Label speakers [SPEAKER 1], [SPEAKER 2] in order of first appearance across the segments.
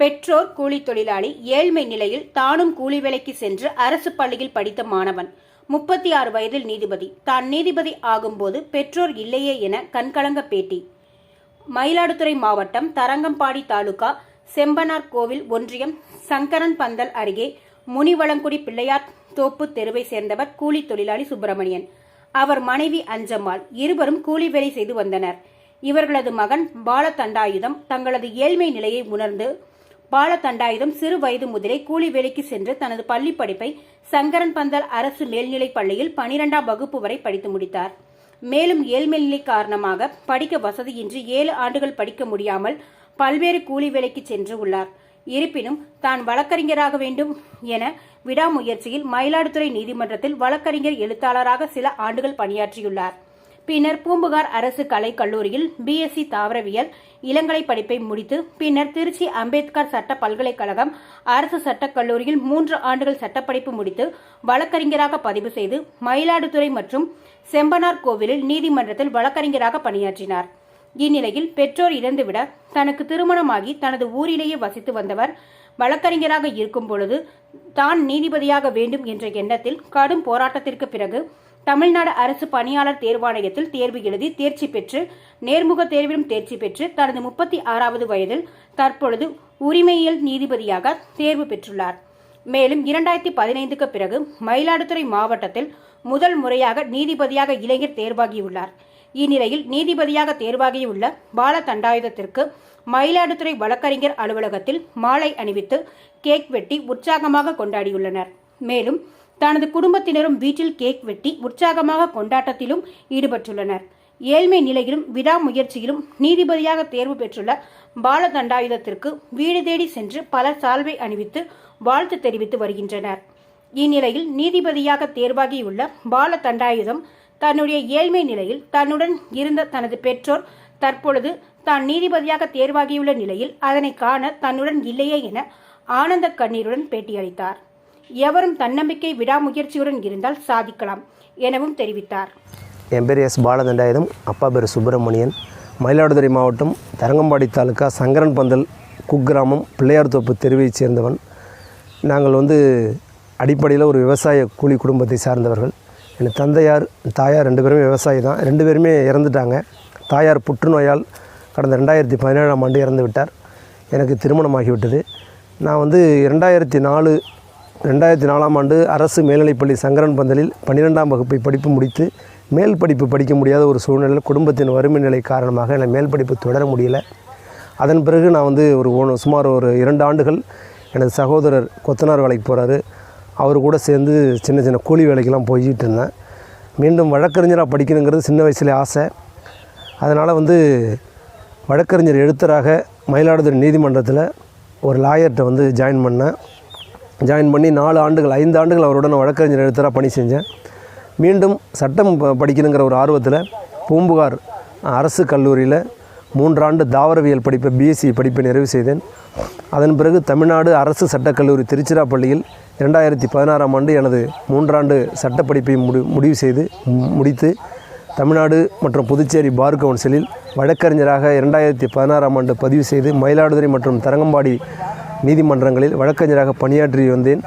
[SPEAKER 1] பெற்றோர் கூலி தொழிலாளி ஏழ்மை நிலையில் தானும் கூலி வேலைக்கு சென்று அரசு பள்ளியில் படித்த மாணவன். முப்பத்தி ஆறு வயதில் நீதிபதி. தான் நீதிபதி ஆகும்போது பெற்றோர் இல்லையே என கண்கலங்க பேட்டி. மயிலாடுதுறை மாவட்டம் தரங்கம்பாடி தாலுகா செம்பனார் கோவில் ஒன்றியம் சங்கரன் பந்தல் அருகே முனிவளங்குடி பிள்ளையார் தோப்பு தெருவை சேர்ந்தவர் கூலி தொழிலாளி சுப்பிரமணியன். அவர் மனைவி அஞ்சம்மாள் இருவரும் கூலி வேலை செய்து வந்தனர். இவர்களது மகன் பாலதண்டாயுதம் தங்களது ஏழ்மை நிலையை உணர்ந்து பாலதண்டாயுதம் சிறு வயது முதலே கூலி வேலைக்கு சென்று தனது பள்ளி படிப்பை சங்கரன் பந்தல் அரசு மேல்நிலைப் பள்ளியில் பனிரெண்டாம் வகுப்பு வரை படித்து முடித்தார். மேலும் ஏழ்மை நிலை காரணமாக படிக்க வசதியின்றி ஏழு ஆண்டுகள் படிக்க முடியாமல் பல்வேறு கூலி வேலைக்கு சென்று உள்ளார். இருப்பினும் தான் வழக்கறிஞராக வேண்டும் என விடாமுயற்சியில் மயிலாடுதுறை நீதிமன்றத்தில் வழக்கறிஞர் எழுத்தாளராக சில ஆண்டுகள் பணியாற்றியுள்ளார். பின்னர் பூம்புகார் அரசு கலைக் கல்லூரியில் பிஎஸ்சி தாவரவியல் இளங்கலை படிப்பை முடித்து பின்னர் திருச்சி அம்பேத்கர் சட்ட பல்கலைக்கழகம் அரசு சட்டக் கல்லூரியில் மூன்று ஆண்டுகள் சட்டப்படிப்பு முடித்து வழக்கறிஞராக பதிவு செய்து மயிலாடுதுறை மற்றும் செம்பனார் கோவிலில் நீதிமன்றத்தில் வழக்கறிஞராக பணியாற்றினார். இந்நிலையில் பெற்றோர் இறந்துவிட தனக்கு திருமணமாகி தனது ஊரிலேயே வசித்து வந்தவர் வழக்கறிஞராக இருக்கும் பொழுது தான் நீதிபதியாக வேண்டும் என்ற எண்ணத்தில் கடும் போராட்டத்திற்கு பிறகு தமிழ்நாடு அரசு பணியாளர் தேர்வாணையத்தில் தேர்வு எழுதி தேர்ச்சி பெற்று நேர்முக தேர்விலும் தேர்ச்சி பெற்று தனது முப்பத்தி ஆறாவது வயதில் தற்பொழுது உரிமையியல் நீதிபதியாக தேர்வு பெற்றுள்ளார். மேலும் இரண்டாயிரத்தி பதினைந்துக்கு பிறகு மயிலாடுதுறை மாவட்டத்தில் முதல் முறையாக நீதிபதியாக இளைஞர் தேர்வாகியுள்ளார். இந்நிலையில் நீதிபதியாக தேர்வாகியுள்ள பால தண்டாயுதத்திற்கு மயிலாடுதுறை வழக்கறிஞர் அலுவலகத்தில் மாலை அணிவித்து கேக் வெட்டி உற்சாகமாக கொண்டாடியுள்ளனர். மேலும் தனது குடும்பத்தினரும் வீட்டில் கேக் வெட்டி உற்சாகமாக கொண்டாட்டத்திலும் ஈடுபட்டுள்ளனர். ஏழ்மை நிலையிலும் விடாமுயற்சியிலும் நீதிபதியாக தேர்வு பெற்றுள்ள பால தண்டாயுதத்திற்கு வீடு தேடி சென்று பலர் சால்வை அணிவித்து வாழ்த்து தெரிவித்து வருகின்றனர். இந்நிலையில் நீதிபதியாக தேர்வாகியுள்ள பால தண்டாயுதம் தன்னுடைய ஏழ்மை நிலையில் தன்னுடன் இருந்த தனது பெற்றோர் தற்பொழுது தான் நீதிபதியாக தேர்வாகியுள்ள நிலையில் அதனை காண தன்னுடன் இல்லையே என ஆனந்த கண்ணீருடன் பேட்டியளித்தார். எவரும் தன்னம்பிக்கை விடாமுயற்சியுடன் இருந்தால் சாதிக்கலாம் எனவும் தெரிவித்தார்.
[SPEAKER 2] என் பேர் எஸ் பாலதண்டாயுதம். அப்பா பேர் சுப்பிரமணியன். மயிலாடுதுறை மாவட்டம் தரங்கம்பாடி தாலுக்கா சங்கரன் பந்தல் குக்கிராமம் பிள்ளையார் தோப்பு தெருவைச் சேர்ந்தவன். நாங்கள் வந்து அடிப்படையில் ஒரு விவசாய கூலி குடும்பத்தை சார்ந்தவர்கள். என் தந்தையார் தாயார் ரெண்டு பேருமே விவசாயி தான். ரெண்டு பேருமே இறந்துட்டாங்க. தாயார் புற்றுநோயால் கடந்த ரெண்டாயிரத்தி பதினேழாம் ஆண்டு இறந்து விட்டார் எனக்கு திருமணமாகிவிட்டது. நான் வந்து இரண்டாயிரத்தி நாலு ரெண்டாயிரத்தி நாலாம் ஆண்டு அரசு மேல்நிலைப்பள்ளி சங்கரன் பந்தலில் பன்னிரெண்டாம் வகுப்பை படிப்பு முடித்து மேல் படிப்பு படிக்க முடியாத ஒரு சூழ்நிலையில் குடும்பத்தின் வறுமை நிலை காரணமாக எனக்கு மேல் படிப்பு தொடர முடியலை. அதன் பிறகு நான் வந்து ஒரு ஒன்று சுமார் ஒரு இரண்டு ஆண்டுகள் எனது சகோதரர் கொத்தனார் வேலைக்கு போகிறாரு அவர் கூட சேர்ந்து சின்ன சின்ன கூலி வேலைக்கெல்லாம் போய்கிட்டு இருந்தேன். மீண்டும் வழக்கறிஞராக படிக்கணுங்கிறது சின்ன வயசுல ஆசை. அதனால் வந்து வழக்கறிஞர் எழுத்தராக மயிலாடுதுறை நீதிமன்றத்தில் ஒரு லாயர்கிட்ட வந்து ஜாயின் பண்ணேன். ஜாயின் பண்ணி நாலு ஆண்டுகள் ஐந்து ஆண்டுகள் அவருடன் வழக்கறிஞர் எழுத்தராக பணி செஞ்சேன். மீண்டும் சட்டம் ப- படிக்கணுங்கிற ஒரு ஆர்வத்தில் பூம்புகார் அரசு கல்லூரியில் மூன்றாண்டு தாவரவியல் படிப்பை பிஎஸ்சி படிப்பை நிறைவு செய்தேன். அதன் பிறகு தமிழ்நாடு அரசு சட்டக்கல்லூரி திருச்சிராப்பள்ளியில் இரண்டாயிரத்தி பதினாறாம் ஆண்டு எனது மூன்றாண்டு சட்டப்படிப்பை முடி முடிவு செய்து முடித்து தமிழ்நாடு மற்றும் புதுச்சேரி பார் கவுன்சிலில் வழக்கறிஞராக இரண்டாயிரத்தி பதினாறாம் ஆண்டு பதிவு செய்து மயிலாடுதுறை மற்றும் தரங்கம்பாடி நீதிமன்றங்களில் வழக்கறிஞராக பணியாற்றி வந்தேன்.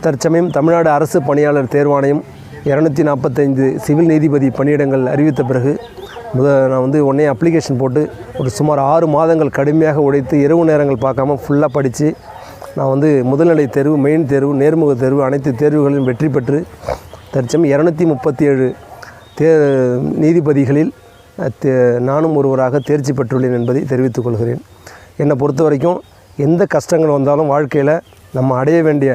[SPEAKER 2] தற்சமயம் தமிழ்நாடு அரசு பணியாளர் தேர்வாணையம் இரநூத்தி நாற்பத்தைந்து சிவில் நீதிபதி பணியிடங்கள் அறிவித்த பிறகு முத நான் வந்து உடனே அப்ளிகேஷன் போட்டு ஒரு சுமார் ஆறு மாதங்கள் கடுமையாக உழைத்து இரவு நேரங்கள் பார்க்காம ஃபுல்லாக படித்து நான் வந்து முதல்நிலை தேர்வு மெயின் தேர்வு நேர்முக தேர்வு அனைத்து தேர்வுகளிலும் வெற்றி பெற்று தற்சமயம் இரநூத்தி முப்பத்தி ஏழு தே நீதிபதிகளில் தே- நானும் ஒருவராக தேர்ச்சி பெற்றுள்ளேன் என்பதை தெரிவித்துக் கொள்கிறேன். என்னை பொறுத்த வரைக்கும் எந்த கஷ்டங்கள் வந்தாலும் வாழ்க்கையில் நம்ம அடைய வேண்டிய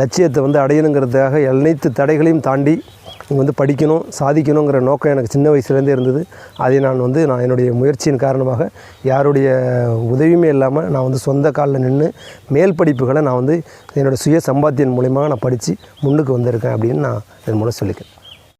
[SPEAKER 2] லட்சியத்தை வந்து அடையணுங்கிறதுக்காக அனைத்து தடைகளையும் தாண்டி இங்கே வந்து படிக்கணும் சாதிக்கணுங்கிற நோக்கம் எனக்கு சின்ன வயசுலேருந்தே இருந்தது. அதை நான் வந்து நான் என்னுடைய முயற்சியின் காரணமாக யாருடைய உதவியுமே இல்லாமல் நான் வந்து சொந்த காலில் நின்று மேல் படிப்புகளை நான் வந்து என்னோடய சுய சம்பாத்தியம் மூலிமா நான் படித்து முன்னுக்கு வந்திருக்கேன் அப்படின்னு நான் இதன் மூலம் சொல்லிக்கிறேன்.